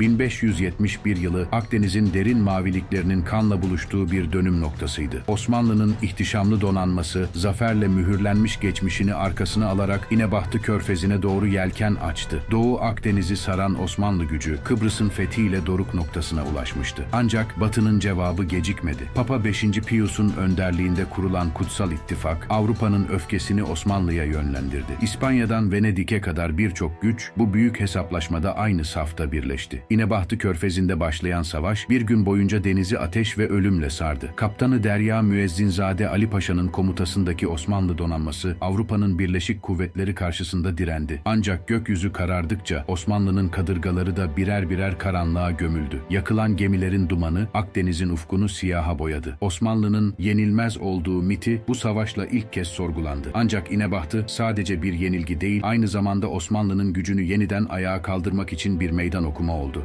1571 yılı Akdeniz'in derin maviliklerinin kanla buluştuğu bir dönüm noktasıydı. Osmanlı'nın ihtişamlı donanması, zaferle mühürlenmiş geçmişini arkasına alarak İnebahtı Körfezi'ne doğru yelken açtı. Doğu Akdeniz'i saran Osmanlı gücü, Kıbrıs'ın fethiyle doruk noktasına ulaşmıştı. Ancak Batı'nın cevabı gecikmedi. Papa 5. Pius'un önderliğinde kurulan Kutsal İttifak, Avrupa'nın öfkesini Osmanlı'ya yönlendirdi. İspanya'dan Venedik'e kadar birçok güç bu büyük hesaplaşmada aynı safta birleşti. İnebahtı Körfezi'nde başlayan savaş bir gün boyunca denizi ateş ve ölümle sardı. Kaptanı Derya Müezzinzade Ali Paşa'nın komutasındaki Osmanlı donanması Avrupa'nın birleşik kuvvetleri karşısında direndi. Ancak gökyüzü karardıkça Osmanlı'nın kadırgaları da birer birer karanlığa gömüldü. Yakılan gemilerin dumanı Akdeniz'in ufkunu siyaha boyadı. Osmanlı'nın yenilmez olduğu miti bu savaşla ilk kez sorgulandı. Ancak İnebahtı sadece bir yenilgi değil, aynı zamanda Osmanlı'nın gücünü yeniden ayağa kaldırmak için bir meydan okuma oldu.